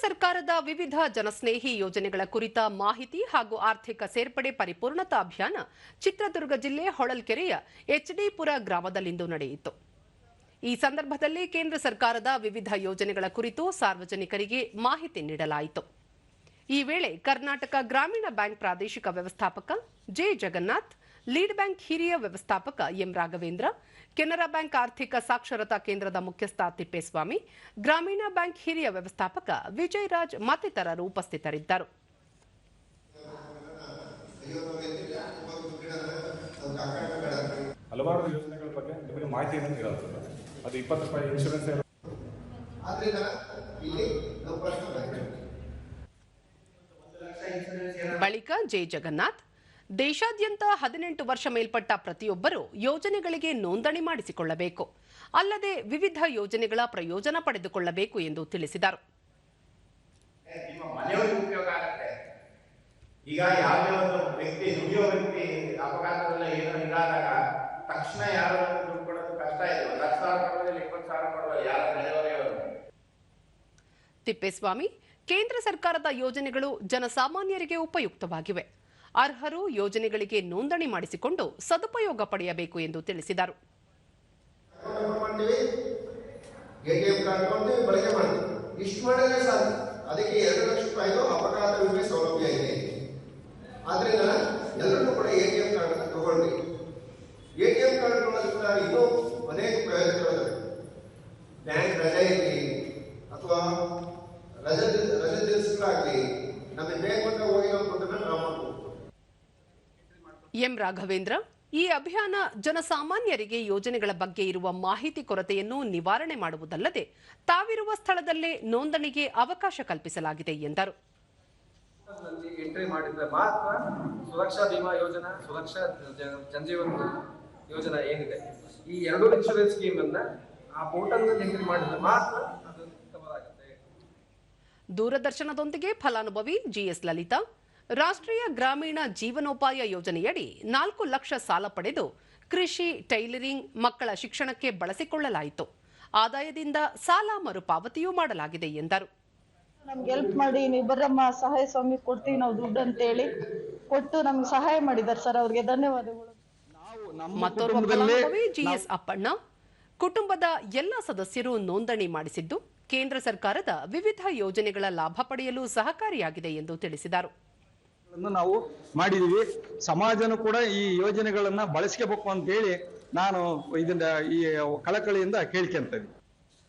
ಸರ್ಕಾರದ ವಿವಿಧ ಜನಸ್ನೇಹಿ ಯೋಜನೆಗಳ ಕುರಿತ ಮಾಹಿತಿ ಹಾಗೂ ಆರ್ಥಿಕ ಸೇರ್ಪಡೆ ಪರಿಪೂರ್ಣತಾ ಅಭಿಯಾನ ಚಿತ್ರದುರ್ಗ ಜಿಲ್ಲೆ ಹೊಳಲ್ಕೆರೆಯ ಎಚ್ಡಿಪುರ ಗ್ರಾಮದಲ್ಲಿಂದು ನಡೆಯಿತು. ಈ ಸಂದರ್ಭದಲ್ಲಿ ಕೇಂದ್ರ ಸರ್ಕಾರದ ವಿವಿಧ ಯೋಜನೆಗಳ ಕುರಿತು ಸಾರ್ವಜನಿಕರಿಗೆ ಮಾಹಿತಿ ನೀಡಲಾಯಿತು. ಈ ವೇಳೆ ಕರ್ನಾಟಕ ಗ್ರಾಮೀಣ ಬ್ಯಾಂಕ್ ಪ್ರಾದೇಶಿಕ ವ್ಯವಸ್ಥಾಪಕ ಜೆ ಜಗನ್ನಾಥ್ ಲೀಡ್ ಬ್ಯಾಂಕ್ ಹಿರಿಯ ವ್ಯವಸ್ಥಾಪಕ ಎಂ ರಾಘವೇಂದ್ರ ಕೆನರಾ ಬ್ಯಾಂಕ್ ಆರ್ಥಿಕ ಸಾಕ್ಷರತಾ ಕೇಂದ್ರದ ಮುಖ್ಯಸ್ಥ ತಿಪ್ಪೇಸ್ವಾಮಿ ಗ್ರಾಮೀಣ ಬ್ಯಾಂಕ್ ಹಿರಿಯ ವ್ಯವಸ್ಥಾಪಕ ವಿಜಯರಾಜ್ ಮತ್ತಿತರರು ಉಪಸ್ಥಿತರಿದ್ದರು. ಹಲವಾರು ಯೋಜನೆಗಳ ಬಗ್ಗೆ ನಿಮಗೆ ಮಾಹಿತಿ ಅದು ಇಪ್ಪತ್ತು ರೂಪಾಯಿ ಇನ್ಶೂರೆನ್ಸ್ ಬಳಿಕ ಜೆ ಜಗನ್ನಾಥ್ ದೇಶಾದ್ಯಂತ ಹದಿನೆಂಟು ವರ್ಷ ಮೇಲ್ಪಟ್ಟ ಪ್ರತಿಯೊಬ್ಬರು ಯೋಜನೆಗಳಿಗೆ ನೋಂದಣಿ ಮಾಡಿಸಿಕೊಳ್ಳಬೇಕು. ಅಲ್ಲದೆ ವಿವಿಧ ಯೋಜನೆಗಳ ಪ್ರಯೋಜನ ಪಡೆದುಕೊಳ್ಳಬೇಕು ಎಂದು ತಿಳಿಸಿದರು. ಈಗ ಯಾವುದೇ ಒಂದು ವ್ಯಕ್ತಿ ದುಡಿಯೋ ವ್ಯಕ್ತಿ ಅಪಘಾತದಲ್ಲಿ ಏನೋ ಇದಾದಾಗ ತಕ್ಷಣ ಯಾರು ದುಡ್ಡು ಕೊಡೋದು ಕಷ್ಟ ಇದೆ. ಒಂದು ಹತ್ತು ಸಾವಿರ ಕೊಡೋದಿಲ್ಲ ಇಪ್ಪತ್ತು ಸಾವಿರ ಕೊಡೋದು ಯಾರ ತಿಪ್ಪೇಸ್ವಾಮಿ ಕೇಂದ್ರ ಸರ್ಕಾರದ ಯೋಜನೆಗಳು ಜನಸಾಮಾನ್ಯರಿಗೆ ಉಪಯುಕ್ತವಾಗಿವೆ. ಅರ್ಹರು ಯೋಜನೆಗಳಿಗೆ ನೋಂದಣಿ ಮಾಡಿಸಿಕೊಂಡು ಸದುಪಯೋಗ ಪಡೆಯಬೇಕು ಎಂದು ತಿಳಿಸಿದರು. ಅದಕ್ಕೆ ಎರಡು ಲಕ್ಷ ರೂಪಾಯಿದು ಅಪಘಾತ ವಿಮೆ ಸೌಲಭ್ಯ ಇದೆ. ಆದ್ರಿಂದ ಎಲ್ಲರೂ ಕೂಡ ಎ ಟಿ ಎಂ ಕಾರ್ಡ್ ತಗೊಳ್ಳಿ. ಎ ಟಿ ಎಂ ಕಾರ್ಡ್ ತಗೊಳ್ಳೋದ್ರಿಂದ ಇನ್ನೂ ಅನೇಕ ಪ್ರಯೋಜನಗಳಿವೆ. ಬ್ಯಾಂಕ್ ರಜೆ ಇರಲಿ, ಅಥವಾ ರಜೆ ರಜೆ ದಿವಸಗಳಾಗಲಿ ನಮಗೆ ಬೇಕು ಅಂತ ಹೋಗಿ ನಾವು ದುಡ್ಡನ್ನ ಡ್ರಾ ಮಾಡ್ಬೋದು. ಎಂ ರಾಘವೇಂದ್ರ ಈ ಅಭಿಯಾನ ಜನಸಾಮಾನ್ಯರಿಗೆ ಯೋಜನೆಗಳ ಬಗ್ಗೆ ಇರುವ ಮಾಹಿತಿ ಕೊರತೆಯನ್ನು ನಿವಾರಣೆ ಮಾಡುವುದಲ್ಲದೆ ತಾವಿರುವ ಸ್ಥಳದಲ್ಲೇ ನೋಂದಣಿಗೆ ಅವಕಾಶ ಕಲ್ಪಿಸಲಾಗಿದೆ ಎಂದರು. ನಲ್ಲಿ ಎಂಟ್ರಿ ಮಾಡಿದ್ರೆ ಮಾತ್ರ ಸುರಕ್ಷಾ ಬಿಮಾ ಯೋಜನಾ ಸುರಕ್ಷಾ ಜ- ಸಂಜೀವನ್ ಯೋಜನಾ ಏನಿದೆ ಈ ಎರಡು ಇನ್ಶೂರೆನ್ಸ್ ಸ್ಕೀಮ್ ಅನ್ನ ಆ ಪೋರ್ಟಲ್ನಲ್ಲಿ ಎಂಟ್ರಿ ಮಾಡಿದ್ರೆ ಮಾತ್ರ ಅದು ಕವರ್ ದೂರದರ್ಶನದೊಂದಿಗೆ ಫಲಾನುಭವಿ ಜಿಎಸ್ ಲಲಿತಾ ರಾಷ್ಟ್ರೀಯ ಗ್ರಾಮೀಣ ಜೀವನೋಪಾಯ ಯೋಜನೆಯಡಿ ನಾಲ್ಕು ಲಕ್ಷ ಸಾಲ ಪಡೆದು ಕೃಷಿ ಟೈಲರಿಂಗ್ ಮಕ್ಕಳ ಶಿಕ್ಷಣಕ್ಕೆ ಬಳಸಿಕೊಳ್ಳಲಾಯಿತು. ಆದಾಯದಿಂದ ಸಾಲ ಮರುಪಾವತಿಯೂ ಮಾಡಲಾಗಿದೆ ಎಂದರು. ನಮ್ಗೆ ಹೆಲ್ಪ್ ಮಾಡಿ ನೀವು ಬರ್ರಮ್ಮ ಸಹಾಯ ಸ್ವಾಮಿ ಕೊಡ್ತೀವಿ ನಾವು ದುಡ್ಡು ಅಂತೇಳಿ ಕೊಟ್ಟು ನಮ್ಗೆ ಸಹಾಯ ಮಾಡಿದ್ದಾರೆ ಸರ್ ಅವ್ರಿಗೆ ಧನ್ಯವಾದಗಳು. ಮತ್ತೋರ್ವ ಫಲಾನುಭವಿ ಜಿಎಸ್ ಅಪ್ಪಣ್ಣ. ಕುಟುಂಬದ ಎಲ್ಲ ಸದಸ್ಯರು ನೋಂದಣಿ ಮಾಡಿಸಿದ್ದು ಕೇಂದ್ರ ಸರ್ಕಾರದ ವಿವಿಧ ಯೋಜನೆಗಳ ಲಾಭ ಪಡೆಯಲು ಸಹಕಾರಿಯಾಗಿದೆ ಎಂದು ತಿಳಿಸಿದರು. ನಾವು ಮಾಡಿದೀವಿ. ಸಮಾಜನೂ ಕೂಡ ಈ ಯೋಜನೆಗಳನ್ನ ಬಳಸ್ಕೋಬೇಕು ಅಂತ ಹೇಳಿ ನಾನು ಇದನ್ನ ಈ ಕಳಕಳಿಯಿಂದ ಕೇಳ್ಕೊಂತೀನಿ